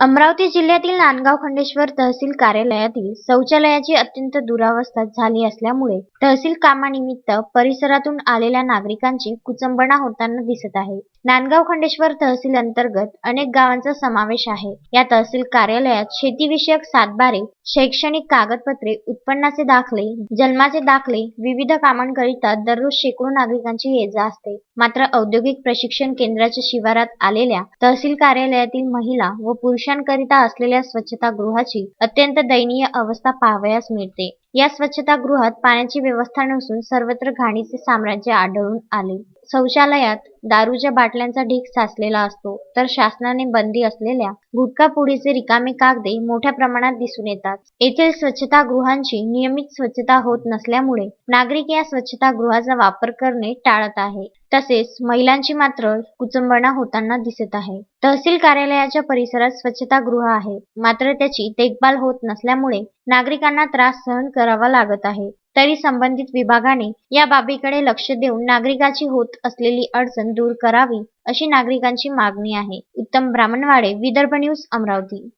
अमरावती जिल्ह्यातील नांदगाव खंडेश्वर तहसील कार्यालयातील शौचालयाची अत्यंत दुरावस्था झाली असल्यामुळे तहसील कामानिमित्त परिसरातून आलेल्या नागरिकांची कुचंबणा होताना दिसत आहे. नांदगाव खंडेश्वर तहसील अंतर्गत अनेक गावांचा समावेश आहे. या तहसील कार्यालयात शेतीविषयक सातबारे शैक्षणिक कागदपत्रे उत्पन्नाचे दाखले जन्माचे दाखले विविध कामांकरिता दररोज शेकडो नागरिकांची ये जा असते. मात्र औद्योगिक प्रशिक्षण केंद्राच्या शिवारात आलेल्या तहसील कार्यालयातील महिला व पुरुषांकरिता असलेल्या स्वच्छतागृहाची अत्यंत दयनीय अवस्था पाहावयास मिळते. या स्वच्छतागृहात पाण्याची व्यवस्था नसून सर्वत्र घाणीचे साम्राज्य आढळून आले. शौचालयात दारूच्या बाटल्यांचा ढीग साचलेला असतो. तर शासनाने बंदी असलेल्या गुटखा पुडीचे रिकामे कागदे मोठ्या प्रमाणात दिसून येतात. येथील स्वच्छतागृहांची नियमित स्वच्छता होत नसल्यामुळे नागरिक या स्वच्छतागृहाचा वापर करणे टाळत आहे. तसेच महिलांची मात्र कुचंबणा होताना दिसत आहे. तहसील कार्यालयाच्या परिसरात स्वच्छतागृह आहे. मात्र त्याची देखभाल होत नसल्यामुळे नागरिकांना त्रास सहन करावा लागत आहे. तरी संबंधित विभागाने या बाबीकडे लक्ष देऊन नागरिकाची होत असलेली अडचण दूर करावी अशी नागरिकांची मागणी आहे. उत्तम ब्राह्मणवाडे विदर्भ न्यूज अमरावती.